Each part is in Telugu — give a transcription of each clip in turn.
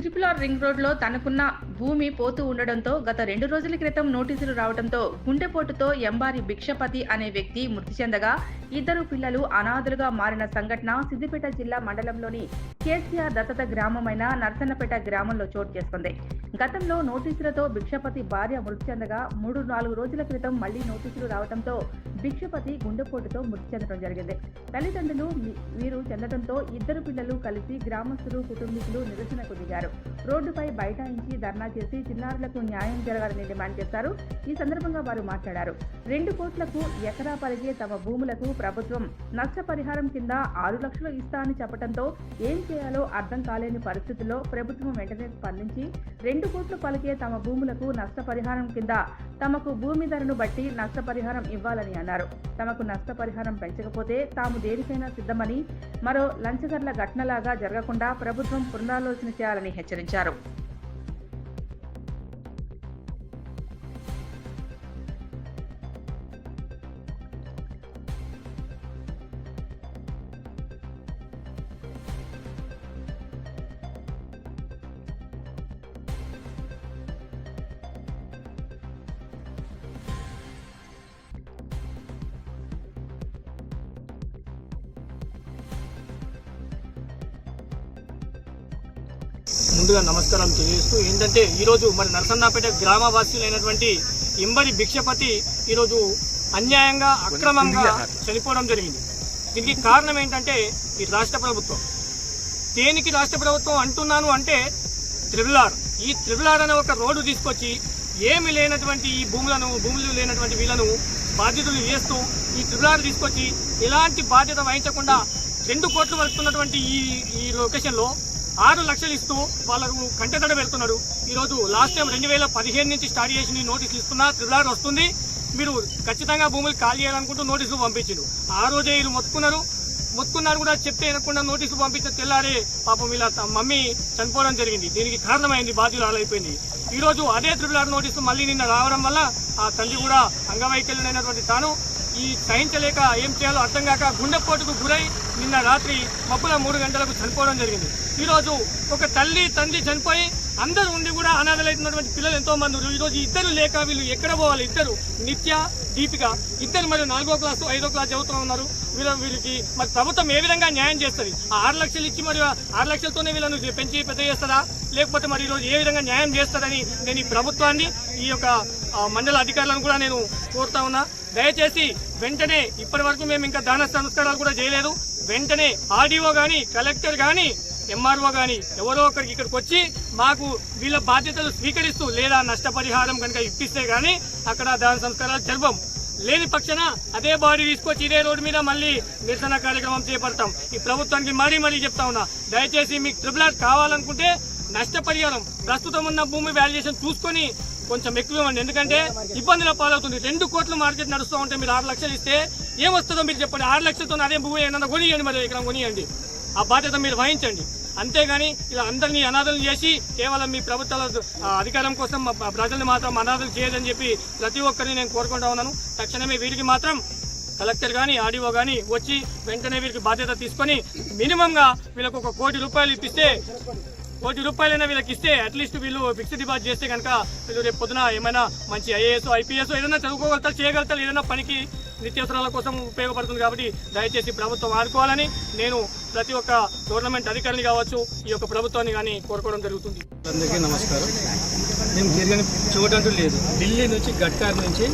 త్రిపుల్ ఆర్ రింగ్ రోడ్లో తనకున్న భూమి పోతూ ఉండడంతో గత రెండు రోజుల క్రితం నోటీసులు రావడంతో గుండెపోటుతో ఎంబారి భిక్షపతి అనే వ్యక్తి మృతి చెందగా ఇద్దరు పిల్లలు అనాథులుగా మారిన సంఘటన సిద్దిపేట జిల్లా మండలంలోని కేసీఆర్ దత్తత గ్రామమైన నర్సన్నపేట గ్రామంలో చోటు చేసుకుంది. గతంలో నోటీసులతో భిక్షపతి భార్య మృతి చెందగా మూడు నాలుగు రోజుల క్రితం మళ్ళీ నోటీసులు రావడంతో భిక్షపతి గుండెపోటుతో మృతి చెందడం జరిగింది. తల్లిదండ్రులు వీరు చెందడంతో ఇద్దరు పిల్లలు కలిసి గ్రామస్తులు కుటుంబీకులు నిరసనకు దిగారు రోడ్డుపై బైఠాయించి ధర్నా చేసి చిన్నారులకు న్యాయం జరగాలని డిమాండ్ చేశారు ఈ సందర్భంగా వారు మాట్లాడారు. రెండు కోట్లకు ఎకరా పరిగే తమ భూములకు ప్రభుత్వం నష్టపరిహారం కింద ఆరు లక్షలు ఇస్తా అని చెప్పడంతో ఏం చేయాలో అర్థం కాలేని పరిస్థితుల్లో ప్రభుత్వం వెంటనే స్పందించి రెండు కోట్లు పలికే తమ భూములకు నష్టపరిహారం కింద తమకు భూమి ధరను బట్టి నష్టపరిహారం ఇవ్వాలని అన్నారు. తమకు నష్టపరిహారం పెంచకపోతే తాము దేనికైనా సిద్ధమని మరో లంచగర్ల ఘటనలాగా జరగకుండా ప్రభుత్వం పునరాలోచన చేయాలని హెచ్చరించారు. ముందుగా నమస్కారం తెలియజేస్తూ ఏంటంటే ఈరోజు మరి నరసన్నాపేట గ్రామవాసులైనటువంటి ఇంబరి భిక్షపతి ఈరోజు అన్యాయంగా అక్రమంగా చనిపోవడం జరిగింది. దీనికి కారణం ఏంటంటే ఈ రాష్ట్ర ప్రభుత్వం. దేనికి రాష్ట్ర ప్రభుత్వం అంటున్నాను అంటే త్రిబులార్. ఈ త్రిబులార్ అనే ఒక రోడ్డు తీసుకొచ్చి ఏమి లేనటువంటి ఈ భూములను భూములు లేనటువంటి వీళ్ళను బాధ్యతలు చేస్తూ ఈ త్రిబులార్ తీసుకొచ్చి ఎలాంటి బాధ్యత వహించకుండా రెండు కోట్లు వెళ్తున్నటువంటి ఈ ఈ లొకేషన్లో ఆరు లక్షలు ఇస్తూ వాళ్ళకు కంటెతడ పెడుతున్నాడు ఈరోజు లాస్ట్ టైం రెండు వేల పదిహేను నుంచి స్టార్ట్ చేసి నోటీసులు ఇస్తున్నా త్రిబులార్ వస్తుంది. మీరు ఖచ్చితంగా భూములు ఖాళీ చేయాలనుకుంటూ నోటీసులు పంపించారు ఆ రోజే వీళ్ళు మొత్తుకున్నారు. మొత్తుకున్నారు కూడా చెప్తే వినకుండా నోటీసులు పంపించిన తెల్లారే పాపం వీళ్ళ మమ్మీ చనిపోవడం జరిగింది. దీనికి కారణమైంది బాధ్యులు ఆలైపోయింది. ఈ రోజు అదే త్రిపుల్ నోటీసు మళ్ళీ నిన్న రావడం వల్ల ఆ తల్లి కూడా అంగవైకల్యమైనటువంటి తాను ఈ సహించలేక ఏం చేయాలో అర్థం కాక గుండెపోటుకు గురై నిన్న రాత్రి మబ్బుల మూడు గంటలకు చనిపోవడం జరిగింది. ఈరోజు ఒక తల్లి తండ్రి చనిపోయి అందరూ ఉండి కూడా అనాథలైతున్నటువంటి పిల్లలు ఎంతో మంది ఈరోజు ఇద్దరు లేక వీళ్ళు ఎక్కడ పోవాలి? ఇద్దరు నిత్య దీపిక ఇద్దరు మరి నాలుగో క్లాసు ఐదో క్లాస్ చదువుతూ ఉన్నారు. వీళ్ళ వీళ్ళకి మరి ప్రభుత్వం ఏ విధంగా న్యాయం చేస్తుంది? ఆ ఆరు లక్షలు ఇచ్చి మరి ఆ ఆరు లక్షలతోనే వీళ్ళను పెంచి పెద్ద చేస్తారా లేకపోతే మరి ఈరోజు ఏ విధంగా న్యాయం చేస్తారని నేను ఈ ప్రభుత్వాన్ని ఈ యొక్క మండల అధికారులను కూడా నేను కోరుతా ఉన్నా. దయచేసి వెంటనే ఇప్పటి వరకు మేము ఇంకా దాన సంస్కారాలు కూడా చేయలేదు. వెంటనే ఆర్డీఓ గాని కలెక్టర్ గాని ఎంఆర్ఓ గాని ఎవరో ఒకరికి ఇక్కడికి వచ్చి మాకు వీళ్ళ బాధ్యతలు స్వీకరిస్తూ లేదా నష్టపరిహారం కనుక ఇప్పిస్తే గాని అక్కడ దాన సంస్కారాలు జరపం. లేని పక్షాన అదే బాడీ తీసుకొచ్చి ఇదే రోడ్డు మీద మళ్ళీ నిరసన కార్యక్రమం చేపడతాం. ఈ ప్రభుత్వానికి మరీ మరీ చెప్తా ఉన్నా దయచేసి మీకు ట్రిపుల్ ఆర్ కావాలనుకుంటే నష్టపరిహారం ప్రస్తుతం ఉన్న భూమి వాల్యుయేషన్ చూసుకొని కొంచెం ఎక్కువ ఇవ్వండి ఎందుకంటే ఇబ్బందుల పాలవుతుంది. రెండు కోట్ల మార్కెట్ నడుస్తూ ఉంటే మీరు ఆరు లక్షలు ఇస్తే ఏమొస్తుందో మీరు చెప్పండి. ఆరు లక్షలతో అదే భూమి ఏమన్నా కొనియండి మరి ఇక్కడ కొనియండి. ఆ బాధ్యత మీరు వహించండి. అంతేగాని ఇలా అందరినీ అనాథలు చేసి కేవలం మీ ప్రభుత్వాల అధికారం కోసం ప్రజల్ని మాత్రం అనాథలు చేయదని చెప్పి ప్రతి ఒక్కరిని నేను కోరుకుంటా ఉన్నాను. తక్షణమే వీరికి మాత్రం కలెక్టర్ కానీ ఆర్డీఓ కానీ వచ్చి వెంటనే వీరికి బాధ్యత తీసుకొని మినిమంగా వీళ్ళకు ఒక కోటి రూపాయలు ఇప్పిస్తే కోటి రూపాయలైనా వీళ్ళకి ఇస్తే అట్లీస్ట్ వీళ్ళు ఫిక్స్డ్ డిపాజిట్ చేస్తే కనుక వీళ్ళు రేపు పొద్దున ఏమైనా మంచి ఐఏఎస్ ఐపీఎస్ ఏదైనా చదువుకోగలుగుతారు చేయగలుగుతారు ఏదైనా పనికి నిత్యావసరాల కోసం ఉపయోగపడుతుంది కాబట్టి దయచేసి ప్రభుత్వం ఆడుకోవాలని నేను ప్రతి ఒక్క గవర్నమెంట్ అధికారిని కావచ్చు ఈ యొక్క ప్రభుత్వాన్ని కానీ కోరుకోవడం జరుగుతుంది. అందరికీ నమస్కారం. నేను తిరగని చోటు లేదు. ఢిల్లీ నుంచి గట్కార్ నుంచి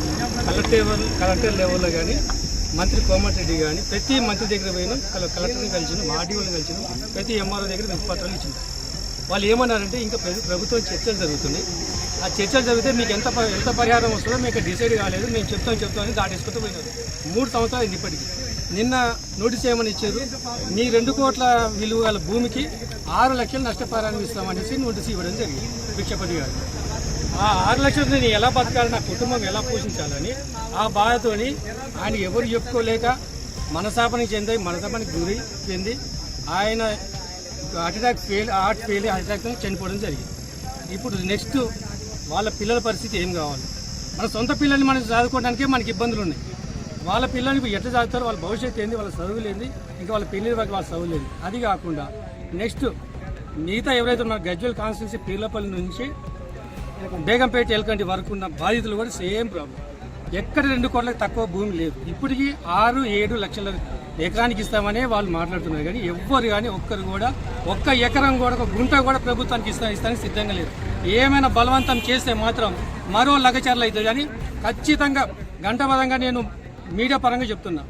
కలెక్టర్ కలెక్టర్ లెవెల్లో కానీ మంత్రి కోమటిరెడ్డి కానీ ప్రతి మంత్రి దగ్గర పోయినా కలెక్టర్ని కలిసిన ఆర్డీఓని కలిసిన ప్రతి ఎంఆర్ఓ దగ్గర వినతి పత్రాలు ఇచ్చింది వాళ్ళు ఏమన్నారంటే ఇంకా ప్రభుత్వం చర్చలు జరుగుతున్నాయి. ఆ చర్చలు జరిగితే మీకు ఎంత ప- ఎంత పరిహారం వస్తుందో మీకు డిసైడ్ కాలేదు మేము చెప్తాం చెప్తామని దాటేసుకుంటూ పోయినారు. మూడు సంవత్సరాలు అయింది ఇప్పటికి. నిన్న నోటీస్ ఏమని ఇచ్చారు? మీ రెండు కోట్ల విలువ గల భూమికి ఆరు లక్షలు నష్టపరిహారం ఇస్తామనేసి నోటీస్ ఇవ్వడం జరిగింది భిక్షపతి గారు. ఆ ఆరు లక్షలు నేను ఎలా బతకాలి నా కుటుంబం ఎలా పోషించాలని ఆ బాధతోని ఆయన ఎవరు చెప్పుకోలేక మనసాపనికి చెంది మనసాపానికి గురి చెంది ఆయన heart attack fail heart fail heart అటాక్తో చనిపోవడం జరిగింది. ఇప్పుడు నెక్స్ట్ వాళ్ళ పిల్లల పరిస్థితి ఏం కావాలి? మన సొంత పిల్లల్ని మనం చదువుకోవడానికే మనకి ఇబ్బందులు ఉన్నాయి. వాళ్ళ పిల్లల్ని ఇప్పుడు ఎట్లా చదువుతారు? వాళ్ళ భవిష్యత్తు ఏంది? వాళ్ళ చదువు లేదు ఇంకా వాళ్ళ పిల్లల వరకు వాళ్ళ చదువు లేదు. అది కాకుండా నెక్స్ట్ మిగతా ఎవరైతే మన గజ్వల్ కాన్స్టిట్యూన్సీ పీర్లపల్లి నుంచి బేగంపేట ఎల్కంటి వరకు ఉన్న బాధితులు కూడా సేమ్ ప్రాబ్లం. ఎక్కడ రెండు కోట్లకు తక్కువ భూమి లేదు. ఇప్పటికీ ఆరు ఏడు లక్షల ఎకరానికి ఇస్తామనే వాళ్ళు మాట్లాడుతున్నారు. కానీ ఎవ్వరు కానీ ఒక్కరు కూడా ఒక్క ఎకరం కూడా ఒక గుంట కూడా ప్రభుత్వానికి ఇస్తా ఇస్తానికి సిద్ధంగా లేదు ఏమైనా బలవంతం చేస్తే మాత్రం మరో లగచర్లు అవుతుంది కానీ ఖచ్చితంగా గంటపరంగా నేను మీడియా పరంగా చెప్తున్నా.